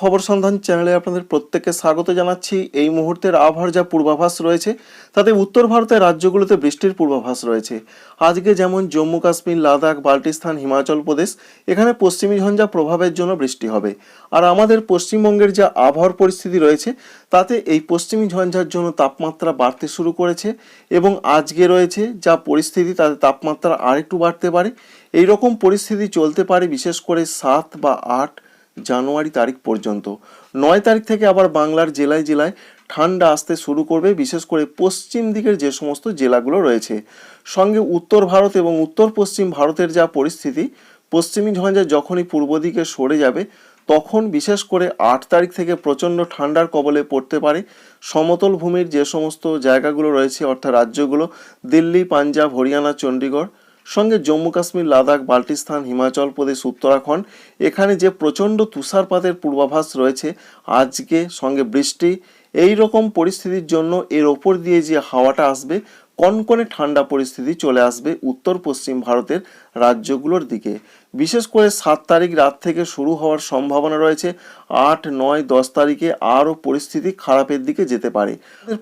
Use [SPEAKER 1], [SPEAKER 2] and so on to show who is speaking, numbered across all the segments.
[SPEAKER 1] খবর সন্ধান চ্যানেলে আপনাদের প্রত্যেককে স্বাগত জানাচ্ছি। এই মুহূর্তের আবহাওয়ার যা পূর্বাভাস রয়েছে, তাতে উত্তর ভারতের রাজ্যগুলোতে বৃষ্টির পূর্বাভাস রয়েছে। আজকে যেমন জম্মু, কাশ্মীর, লাদাখ, বাল্টিস্তান, হিমাচল প্রদেশ, এখানে পশ্চিমী ঝঞ্ঝা প্রভাবের জন্য বৃষ্টি হবে। আর আমাদের পশ্চিমবঙ্গের যা আবহাওয়ার পরিস্থিতি রয়েছে, তাতে এই পশ্চিমী ঝঞ্ঝার জন্য তাপমাত্রা বাড়তে শুরু করেছে এবং আজকে রয়েছে যা পরিস্থিতি, তাতে তাপমাত্রা আরেকটু বাড়তে পারে। এই রকম পরিস্থিতি চলতে পারে বিশেষ করে সাত বা আট জানুয়ারি তারিখ পর্যন্ত। নয় তারিখ থেকে আবার বাংলার জেলায় জেলায় ঠান্ডা আসতে শুরু করবে, বিশেষ করে পশ্চিম দিকের যে সমস্ত জেলাগুলো রয়েছে। সঙ্গে উত্তর ভারত এবং উত্তর পশ্চিম ভারতের যা পরিস্থিতি, পশ্চিমী ঝঞ্ঝা যখনই পূর্ব দিকে সরে যাবে, তখন বিশেষ করে আট তারিখ থেকে প্রচণ্ড ঠান্ডার কবলে পড়তে পারে। সমতল ভূমির যে সমস্ত জায়গাগুলো রয়েছে, অর্থাৎ রাজ্যগুলো, দিল্লি, পাঞ্জাব, হরিয়ানা, চণ্ডীগড় সঙ্গে জম্মু কাশ্মীর, লাদাখ, বাল্টিস্তান, হিমাচল প্রদেশ, উত্তরাখণ্ড, এখানে যে প্রচণ্ড তুষারপাতের পূর্বাভাস রয়েছে, আজকে সঙ্গে বৃষ্টি, এই রকম পরিস্থিতির জন্য এর ওপর দিয়ে যে হাওয়াটা আসবে, কনকনে ঠান্ডা পরিস্থিতি চলে আসবে উত্তর পশ্চিম ভারতের রাজ্যগুলোর দিকে। বিশেষ করে সাত তারিখ রাত থেকে শুরু হওয়ার সম্ভাবনা রয়েছে, আট, নয়, দশ তারিখে আরও পরিস্থিতি খারাপের দিকে যেতে পারে।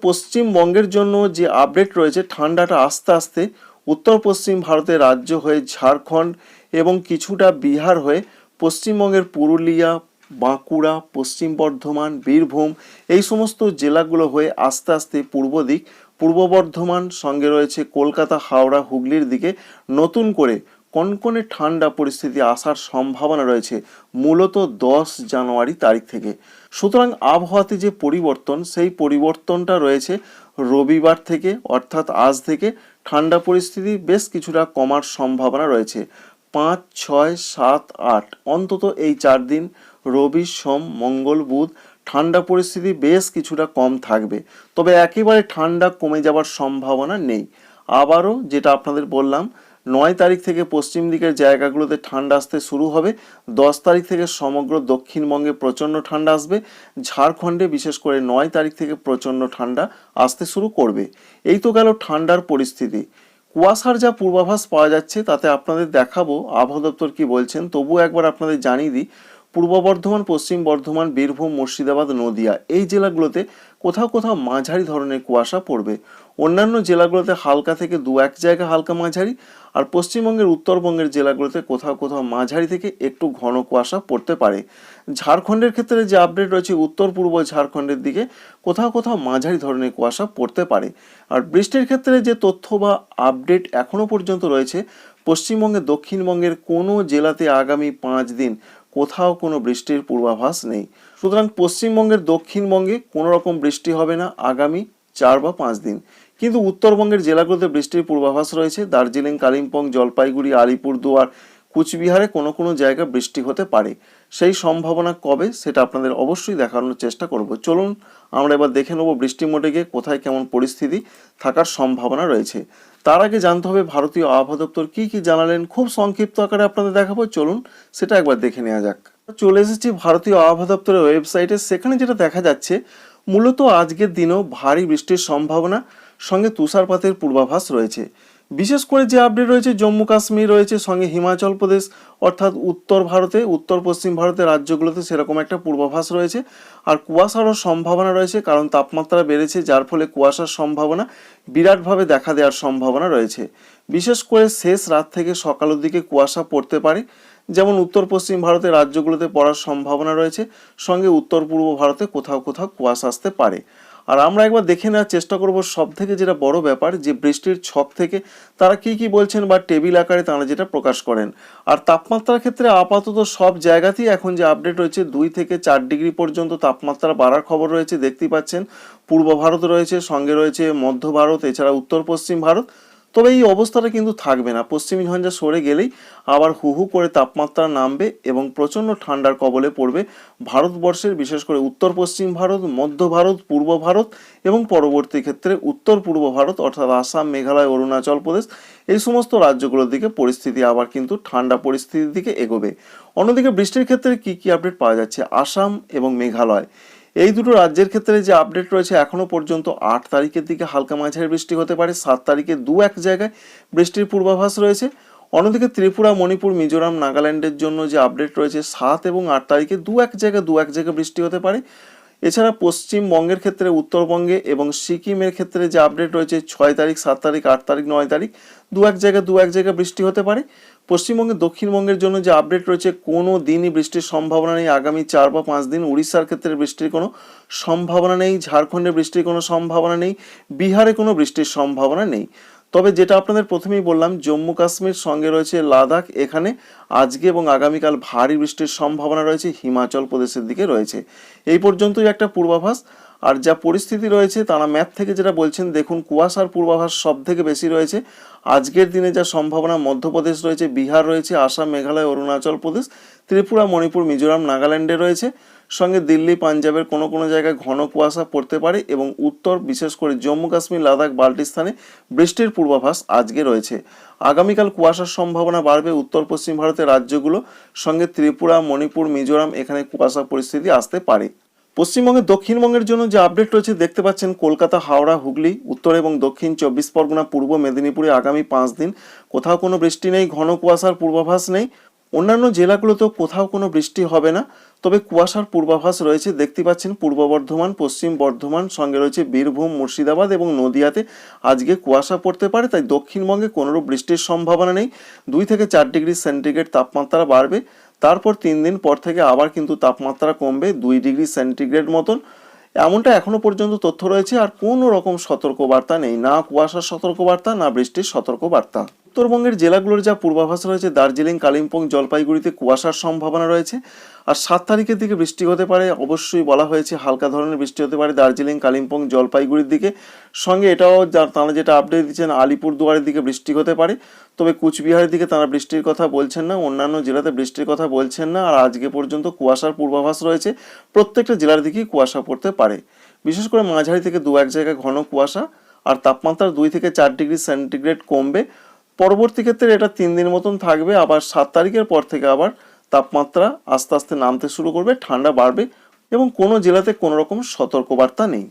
[SPEAKER 1] পশ্চিমবঙ্গের জন্য যে আপডেট রয়েছে, ঠান্ডাটা আস্তে আস্তে উত্তর পশ্চিম ভারতের রাজ্য হয়ে ঝাড়খণ্ড এবং কিছুটা বিহার হয়ে পশ্চিমবঙ্গের পুরুলিয়া, বাঁকুড়া, পশ্চিম বর্ধমান, বীরভূম এই সমস্ত জেলাগুলো হয়ে আস্তে আস্তে পূর্ব দিক, পূর্ব বর্ধমান, সঙ্গে রয়েছে কলকাতা, হাওড়া, হুগলির দিকে নতুন করে কনকনে ঠান্ডা পরিস্থিতি আসার সম্ভাবনা রয়েছে মূলত দশ জানুয়ারি তারিখ থেকে। সুতরাং আবহাওয়াতে যে পরিবর্তন, সেই পরিবর্তনটা রয়েছে রবিবার থেকে, অর্থাৎ আজ থেকে ঠান্ডা পরিস্থিতি বেশ কিছুটা কমার সম্ভাবনা রয়েছে। পাঁচ, ছয়, সাত, আট, অন্তত এই চার দিন, রবি, সোম, মঙ্গল, বুধ, ঠান্ডা পরিস্থিতি বেশ কিছুটা কম থাকবে। তবে একেবারে ঠান্ডা কমে যাওয়ার সম্ভাবনা নেই। আবারও যেটা আপনাদের বললাম নয় তারিখ থেকে পশ্চিম দিকের জায়গাগুলোতে ঠান্ডা আসতে শুরু হবে। দশ তারিখ থেকে সমগ্র দক্ষিণবঙ্গে প্রচণ্ড ঠান্ডা আসবে। ঝাড়খণ্ডে বিশেষ করে নয় তারিখ থেকে প্রচণ্ড ঠান্ডা আসতে শুরু করবে। এই তো গেল ঠান্ডার পরিস্থিতি। কুয়াশার যা পূর্বাভাস পাওয়া যাচ্ছে, তাতে আপনাদের দেখাবো। আবহাওয়া দপ্তর কি বলছেন, তবুও একবার আপনাদের জানিয়ে দিই। পূর্ব বর্ধমান, পশ্চিম বর্ধমান, বীরভূম, মুর্শিদাবাদ, নদিয়া এই জেলাগুলোতে কোথাও কোথাও মাঝারি ধরনের কুয়াশা পড়বে। অন্যান্য জেলাগুলোতে হালকা থেকে দু এক জায়গা হালকা মাঝারি। আর পশ্চিমবঙ্গের উত্তরবঙ্গের জেলাগুলোতে কোথাও কোথাও মাঝারি থেকে একটু ঘন কুয়াশা পড়তে পারে। ঝাড়খণ্ডের ক্ষেত্রে যে আপডেট রয়েছে, উত্তর পূর্ব ঝাড়খণ্ডের দিকে কোথাও কোথাও মাঝারি ধরনের কুয়াশা পড়তে পারে। আর বৃষ্টির ক্ষেত্রে যে তথ্য বা আপডেট এখনও পর্যন্ত রয়েছে পশ্চিমবঙ্গে দক্ষিণবঙ্গের কোনো জেলাতে আগামী পাঁচ দিন কোথাও কোনো বৃষ্টির পূর্বাভাস নেই। সুতরাং পশ্চিমবঙ্গের দক্ষিণবঙ্গে কোনো রকম বৃষ্টি হবে না আগামী চার বা পাঁচ দিন। কিন্তু উত্তরবঙ্গের জেলাগুলোতে বৃষ্টির পূর্বাভাস রয়েছে। দার্জিলিং, কালিম্পং, জলপাইগুড়ি, আলিপুরদুয়ার, কুচবিহারে কোনো কোনো জায়গায় বৃষ্টি হতে পারে। সেই সম্ভাবনা কবে সেটা আপনাদের অবশ্যই দেখানোর চেষ্টা করব। চলুন, আমরা এবার দেখে নেব বৃষ্টি মোটে গিয়ে কোথায় কেমন পরিস্থিতি থাকার সম্ভাবনা রয়েছে। তার আগে জানতে হবে, ভারতীয় আবহাওয়া দপ্তর কী কী জানালেন, খুব সংক্ষিপ্ত আকারে আপনাদের দেখাবো। চলুন, সেটা একবার দেখে নেওয়া যাক। চলে এসেছি ভারতীয় আবহাওয়া দপ্তরের ওয়েবসাইটে। সেখানে যেটা দেখা যাচ্ছে, মূলত আজকের দিনেও ভারী বৃষ্টির সম্ভাবনা। সঙ্গে তুষারপাতের পূর্বাভাস রয়েছে। বিশেষ করে যে আপডেট রয়েছে, জম্মু কাশ্মীর রয়েছে, সঙ্গে হিমাচল প্রদেশ, অর্থাৎ উত্তর ভারতে, উত্তর পশ্চিম ভারতের রাজ্যগুলোতে সেরকম একটা পূর্বাভাস রয়েছে। আর কুয়াশারও সম্ভাবনা রয়েছে, কারণ তাপমাত্রা বেড়েছে, যার ফলে কুয়াশার সম্ভাবনা বিরাটভাবে দেখা দেওয়ার সম্ভাবনা রয়েছে। বিশেষ করে শেষ রাত থেকে সকালের দিকে কুয়াশা পড়তে পারে, যেমন উত্তর পশ্চিম ভারতের রাজ্যগুলোতে পড়ার সম্ভাবনা রয়েছে, সঙ্গে উত্তর পূর্ব ভারতে কোথাও কোথাও কুয়াশা আসতে পারে। আর আমরা একবার দেখে নেওয়ার চেষ্টা করব সব থেকে যেটা বড় ব্যাপার, যে বৃষ্টির ছক থেকে তারা কি কি বলছেন বা টেবিল আকারে তারা যেটা প্রকাশ করেন। আর তাপমাত্রার ক্ষেত্রে আপাতত সব জায়গাতেই এখন যে আপডেট রয়েছে, দুই থেকে চার ডিগ্রি পর্যন্ত তাপমাত্রা বাড়ার খবর রয়েছে, দেখতেই পাচ্ছেন। পূর্ব ভারত রয়েছে, সঙ্গে রয়েছে মধ্য ভারত, এছাড়া উত্তর পশ্চিম ভারত। তবে এই অবস্থাটা কিন্তু থাকবে না। পশ্চিমী ঝঞ্ঝা সরে গেলেই আবার হু হু করে তাপমাত্রা নামবে এবং প্রচণ্ড ঠান্ডার কবলে পড়বে ভারতবর্ষের, বিশেষ করে উত্তর পশ্চিম ভারত, মধ্য ভারত, পূর্ব ভারত এবং পরবর্তী ক্ষেত্রে উত্তর পূর্ব ভারত অর্থাৎ আসাম, মেঘালয়, অরুণাচল প্রদেশ এই সমস্ত রাজ্যগুলোর দিকে পরিস্থিতি আবার কিন্তু ঠান্ডা পরিস্থিতির দিকে এগোবে। অন্যদিকে বৃষ্টির ক্ষেত্রে কি কি আপডেট পাওয়া যাচ্ছে? আসাম এবং মেঘালয়। এই দুটো রাজ্যের ক্ষেত্রে যে আপডেট রয়েছে এখনও পর্যন্ত আট তারিখের দিকে হালকা মাঝারি বৃষ্টি হতে পারে। সাত তারিখে দু এক জায়গায় বৃষ্টির পূর্বাভাস রয়েছে। অন্যদিকে ত্রিপুরা, মণিপুর, মিজোরাম, নাগাল্যান্ডের জন্য যে আপডেট রয়েছে, সাত এবং আট তারিখে দু এক জায়গায় দু এক জায়গায় বৃষ্টি হতে পারে। এছাড়া পশ্চিমবঙ্গের ক্ষেত্রে উত্তরবঙ্গে এবং সিকিমের ক্ষেত্রে যে আপডেট রয়েছে, ছয় তারিখ, সাত তারিখ, আট তারিখ, নয় তারিখ, দু এক জায়গায় দু এক জায়গায় বৃষ্টি হতে পারে। পশ্চিমবঙ্গে দক্ষিণবঙ্গের জন্য যে আপডেট রয়েছে, কোনো দিনই বৃষ্টির সম্ভাবনা নেই। আগামী চার বা পাঁচ দিন উড়িষ্যার ক্ষেত্রে বৃষ্টির কোনো সম্ভাবনা নেই, ঝাড়খণ্ডে বৃষ্টির কোনো সম্ভাবনা নেই, বিহারে কোনো বৃষ্টির সম্ভাবনা নেই। তবে যেটা আপনাদের প্রথমেই বললাম, জম্মু কাশ্মীর সঙ্গে রয়েছে লাদাখ, এখানে আজকে এবং আগামীকাল ভারী বৃষ্টির সম্ভাবনা রয়েছে, হিমাচল প্রদেশের দিকে রয়েছে। এই পর্যন্তই একটা পূর্বাভাস। আর যা পরিস্থিতি রয়েছে, তারা ম্যাপ থেকে যেটা বলছেন, দেখুন কুয়াশার পূর্বাভাস সব থেকে বেশি রয়েছে। আজকের দিনে যা সম্ভাবনা, মধ্যপ্রদেশ রয়েছে, বিহার রয়েছে, আসাম, মেঘালয়, অরুণাচল প্রদেশ, ত্রিপুরা, মণিপুর, মিজোরাম, নাগাল্যান্ডে রয়েছে। সঙ্গে দিল্লি, পাঞ্জাবের কোনো কোনো জায়গায় ঘন কুয়াশা পড়তে পারে এবং উত্তর, বিশেষ করে জম্মু, কাশ্মীর, লাদাখ, বাল্টিস্তানে বৃষ্টির পূর্বাভাস আজকে রয়েছে। আগামীকাল কুয়াশার সম্ভাবনা বাড়বে উত্তর, পশ্চিম ভারতের রাজ্যগুলো। সঙ্গে ত্রিপুরা, মণিপুর, মিজোরাম, এখানে কুয়াশা পরিস্থিতি আসতে পারে। পশ্চিমবঙ্গের দক্ষিণবঙ্গের জন্য যে আপডেট রয়েছে, দেখতে পাচ্ছেন কলকাতা, হাওড়া, হুগলি, উত্তর এবং দক্ষিণ চব্বিশ পরগনা, পূর্ব মেদিনীপুরে আগামী পাঁচ দিন। কোথাও কোনো বৃষ্টি নেই, ঘন কুয়াশার পূর্বাভাস নেই। অন্যান্য জেলাগুলোতেও কোথাও কোনো বৃষ্টি হবে না। তবে কুয়াশার পূর্বাভাস রয়েছে, দেখতে পাচ্ছেন পূর্ব বর্ধমান, পশ্চিম বর্ধমান, সঙ্গে রয়েছে বীরভূম, মুর্শিদাবাদ এবং নদিয়াতে আজকে কুয়াশা পড়তে পারে, তাই দক্ষিণবঙ্গে কোনোরূপ বৃষ্টির সম্ভাবনা নেই। দুই থেকে চার ডিগ্রি সেন্টিগ্রেড তাপমাত্রা বাড়বে। তারপর তিন দিন পর থেকে আবার কিন্তু তাপমাত্রা কমবে দুই ডিগ্রি সেন্টিগ্রেড মতন। এমনটা এখনও পর্যন্ত তথ্য রয়েছে, আর কোনো রকম সতর্কবার্তা নেই। না কুয়াশার সতর্কবার্তা, না বৃষ্টির সতর্কবার্তা। উত্তরবঙ্গের জেলাগুলোর যা পূর্বাভাস রয়েছে, দার্জিলিং, কালিম্পং, জলপাইগুড়িতে কুয়াশার সম্ভাবনা রয়েছে। আর সাত তারিখের দিকে বৃষ্টি হতে পারে, অবশ্যই বলা হয়েছে হালকা ধরনের বৃষ্টি হতে পারে দার্জিলিং, কালিম্পং, জলপাইগুড়ির দিকে। সঙ্গে এটাও তারা যেটা আপডেট দিচ্ছেন আলিপুরদুয়ারের দিকে বৃষ্টি হতে পারে। তবে কুচবিহারের দিকে তারা বৃষ্টির কথা বলছেন না, অন্যান্য জেলাতে বৃষ্টির কথা বলছেন না। আর আজকে পর্যন্ত কুয়াশার পূর্বাভাস রয়েছে, প্রত্যেকটা জেলার দিকেই কুয়াশা পড়তে পারে। বিশেষ করে মাঝারি থেকে দু এক জায়গায় ঘন কুয়াশা, আর তাপমাত্রা দুই থেকে চার ডিগ্রি সেন্টিগ্রেড কমবে। পরবর্তী ক্ষেত্রে এটা তিন দিন মতন থাকবে, আবার সাত তারিখের পর থেকে আবার তাপমাত্রা আস্তে আস্তে নামতে শুরু করবে, ঠান্ডা বাড়বে এবং কোনো জেলাতে কোনো রকম সতর্কবার্তা নেই।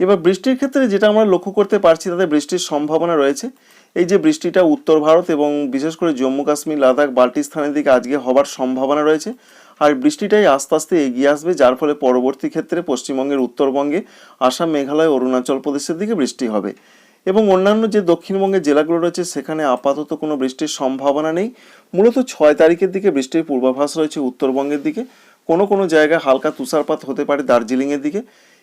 [SPEAKER 1] এবার বৃষ্টির ক্ষেত্রে যেটা আমরা লক্ষ্য করতে পারছি, তাতে বৃষ্টির সম্ভাবনা রয়েছে। এই যে বৃষ্টিটা উত্তর ভারত এবং বিশেষ করে জম্মু কাশ্মীর, লাদাখ বাল্টিস্তানের দিকে আজকে হবার সম্ভাবনা রয়েছে। আর বৃষ্টিটাই আস্তে আস্তে এগিয়ে আসবে, যার ফলে পরবর্তী ক্ষেত্রে পশ্চিমবঙ্গের উত্তরবঙ্গে আসাম, মেঘালয়, অরুণাচল প্রদেশের দিকে বৃষ্টি হবে। এবং অন্যান্য যে দক্ষিণবঙ্গের জেলাগুলো রয়েছে, সেখানে আপাতত কোনো বৃষ্টির সম্ভাবনা নেই। মূলত ছয় তারিখের দিকে বৃষ্টির পূর্বাভাস রয়েছে উত্তরবঙ্গের দিকে। কোনো কোনো জায়গায় হালকা তুষারপাত হতে পারে দার্জিলিংয়ের দিকে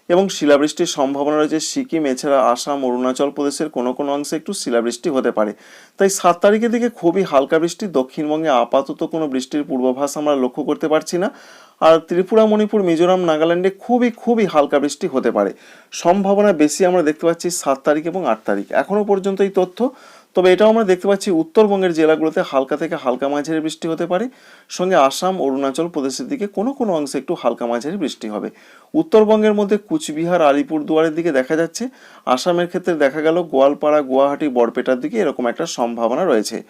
[SPEAKER 1] এবং শিলাবৃষ্টির সম্ভাবনা রয়েছে সিকিম, এছাড়া আসাম, অরুণাচল প্রদেশের কোনো কোনো অংশে একটু শিলাবৃষ্টি হতে পারে। তাই সাত তারিখের দিকে খুবই হালকা বৃষ্টি। দক্ষিণবঙ্গে আপাতত কোনো বৃষ্টির পূর্বাভাস আমরা লক্ষ্য করতে পারছি না। আর ত্রিপুরা, মণিপুর, মিজোরাম, নাগাল্যান্ডে খুবই খুবই হালকা বৃষ্টি হতে পারে। সম্ভাবনা বেশি আমরা দেখতে পাচ্ছি সাত তারিখ এবং আট তারিখ। এখনও পর্যন্ত এই তথ্য। তবে এটাও আমরা দেখতে পাচ্ছি উত্তরবঙ্গের জেলাগুলোতে হালকা থেকে হালকা মাঝারি বৃষ্টি হতে পারে। সঙ্গে আসাম, অরুণাচল প্রদেশের দিকে কোনো কোনো অংশে একটু হালকা মাঝারি বৃষ্টি হবে। উত্তরবঙ্গের মধ্যে কুচবিহার, আলিপুরদুয়ারের দিকে দেখা যাচ্ছে। আসামের ক্ষেত্রে দেখা গেল গোয়ালপাড়া, গুয়াহাটি, বরপেটার দিকে এরকম একটা সম্ভাবনা রয়েছে।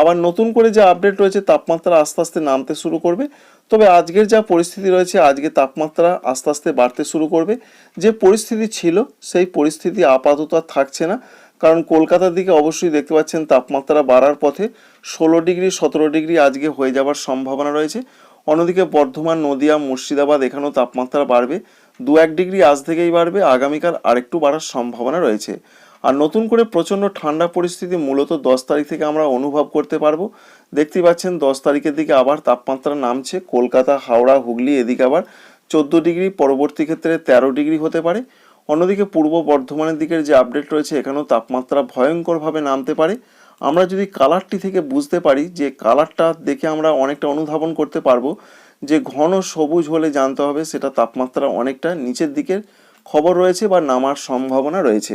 [SPEAKER 1] আবার নতুন করে যে আপডেট রয়েছে, তাপমাত্রা আস্তে আস্তে নামতে শুরু করবে। তবে আজকের যা পরিস্থিতি রয়েছে, আজকে তাপমাত্রা আস্তে আস্তে বাড়তে শুরু করবে। যে পরিস্থিতি ছিল, সেই পরিস্থিতি আপাতত আর থাকছে না। কারণ কলকাতার দিকে অবশ্যই দেখতে পাচ্ছেন, তাপমাত্রা বাড়ার পথে ষোলো ডিগ্রি, সতেরো ডিগ্রি আজকে হয়ে যাওয়ার সম্ভাবনা রয়েছে। অন্যদিকে বর্ধমান, নদিয়া, মুর্শিদাবাদ, এখানেও তাপমাত্রা বাড়বে। দু এক ডিগ্রি আজ থেকেই বাড়বে। আগামীকাল আরেকটু বাড়ার সম্ভাবনা রয়েছে। আর নতুন করে প্রচণ্ড ঠান্ডা পরিস্থিতি মূলত দশ তারিখ থেকে আমরা অনুভব করতে পারব। দেখতেই পাচ্ছেন দশ তারিখের দিকে আবার তাপমাত্রা নামছে। কলকাতা, হাওড়া, হুগলি, এদিকে আবার চোদ্দ ডিগ্রি, পরবর্তী ক্ষেত্রে তেরো ডিগ্রি হতে পারে। অন্যদিকে পূর্ব বর্ধমানের দিকের যে আপডেট রয়েছে, এখানেও তাপমাত্রা ভয়ঙ্করভাবে নামতে পারে। আমরা যদি কালারটি থেকে বুঝতে পারি যে কালারটা দেখে আমরা অনেকটা অনুধাবন করতে পারব, যে ঘন সবুজ হলে জানতে হবে সেটা তাপমাত্রা অনেকটা নিচের দিকের খবর রয়েছে বা নামার সম্ভাবনা রয়েছে।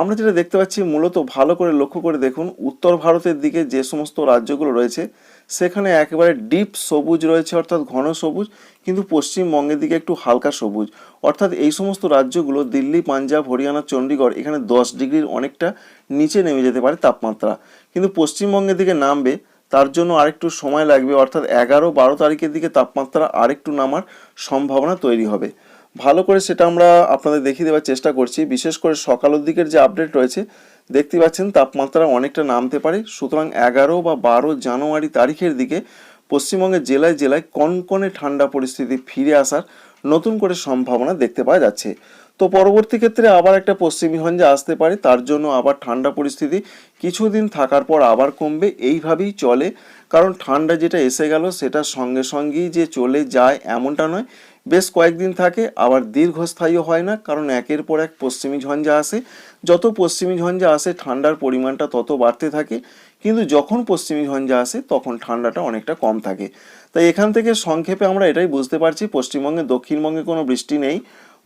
[SPEAKER 1] আমরা যেটা দেখতে পাচ্ছি, মূলত ভালো করে লক্ষ্য করে দেখুন, উত্তর ভারতের দিকে যে সমস্ত রাজ্যগুলো রয়েছে, সেখানে একেবারে ডিপ সবুজ রয়েছে, অর্থাৎ ঘন সবুজ, কিন্তু পশ্চিমবঙ্গের দিকে একটু হালকা সবুজ। অর্থাৎ এই সমস্ত রাজ্যগুলো, দিল্লি, পাঞ্জাব, হরিয়ানা চণ্ডীগড় এখানে দশ ডিগ্রির অনেকটা নিচে নেমে যেতে পারে তাপমাত্রা। কিন্তু পশ্চিমবঙ্গের দিকে নামবে, তার জন্য আরেকটু সময় লাগবে, অর্থাৎ এগারো বারো তারিখের দিকে তাপমাত্রা আরেকটু নামার সম্ভাবনা তৈরি হবে। ভালো করে সেটা আমরা আপনাদের দেখিয়ে দেওয়ার চেষ্টা করছি। বিশেষ করে সকালের দিকের যে আপডেট রয়েছে, দেখতে পাচ্ছেন তাপমাত্রা অনেকটা নামতে পারে। সুতরাং এগারো বা বারো জানুয়ারি তারিখের দিকে পশ্চিমবঙ্গের জেলায় জেলায় কনকনে ঠান্ডা পরিস্থিতি ফিরে আসার নতুন করে সম্ভাবনা দেখতে পাওয়া যাচ্ছে। তো পরবর্তী ক্ষেত্রে আবার একটা পশ্চিমী ঝঞ্ঝা আসতে পারে, তার জন্য আবার ঠান্ডা পরিস্থিতি কিছুদিন থাকার পর আবার কমবে। এইভাবেই চলে, কারণ ঠান্ডা যেটা এসে গেল, সেটা সঙ্গে সঙ্গেই যে চলে যায় এমনটা নয় বেশ কয়েকদিন থাকে, আবার দীর্ঘস্থায়ী হয় না, কারণ একের পর এক পশ্চিমী ঝঞ্ঝা আসে। যত পশ্চিমী ঝঞ্ঝা আসে, ঠান্ডার পরিমাণটা তত বাড়তে থাকে, কিন্তু যখন পশ্চিমী ঝঞ্ঝা আসে, তখন ঠান্ডাটা অনেকটা কম থাকে। তাই এখান থেকে সংক্ষেপে আমরা এটাই বুঝতে পারছি, পশ্চিমবঙ্গে, দক্ষিণবঙ্গে কোনো বৃষ্টি নেই।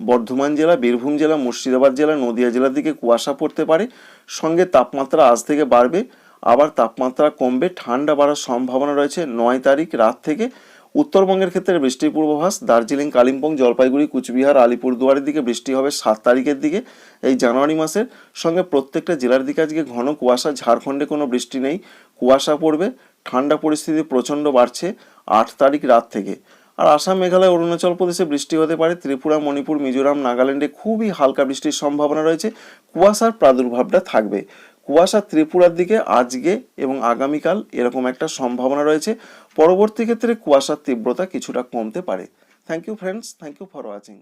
[SPEAKER 1] বর্ধমান জেলা, বীরভূম জেলা, মুর্শিদাবাদ জেলা, নদিয়া জেলার দিকে কুয়াশা পড়তে পারে। সঙ্গে তাপমাত্রা আজ থেকে বাড়বে, আবার তাপমাত্রা কমবে। ঠান্ডা বাড়ার সম্ভাবনা রয়েছে নয় তারিখ রাত থেকে। উত্তরবঙ্গের ক্ষেত্রে বৃষ্টির পূর্বাভাস, দার্জিলিং, কালিম্পং, জলপাইগুড়ি, কুচবিহার, আলিপুরদুয়ারের দিকে বৃষ্টি হবে সাত তারিখের দিকে। এই জানুয়ারি মাসের সঙ্গে প্রত্যেকটা জেলার দিকে আজকে ঘন কুয়াশা, ঝাড়খণ্ডে কোনো বৃষ্টি নেই। কুয়াশা পড়বে, ঠান্ডা পরিস্থিতি প্রচণ্ড বাড়ছে আট তারিখ রাত থেকে। আর আসাম, মেঘালয়, অরুণাচল প্রদেশে বৃষ্টি হতে পারে, ত্রিপুরা, মণিপুর, মিজোরাম, নাগাল্যান্ডে খুবই হালকা বৃষ্টির সম্ভাবনা রয়েছে। কুয়াশার প্রাদুর্ভাবটা থাকবে। কুয়াশা ত্রিপুরার দিকে আজকে এবং আগামীকাল এরকম একটা সম্ভাবনা রয়েছে। পরবর্তী ক্ষেত্রে কুয়াশার তীব্রতা কিছুটা কমতে পারে। Thank you friends thank you for watching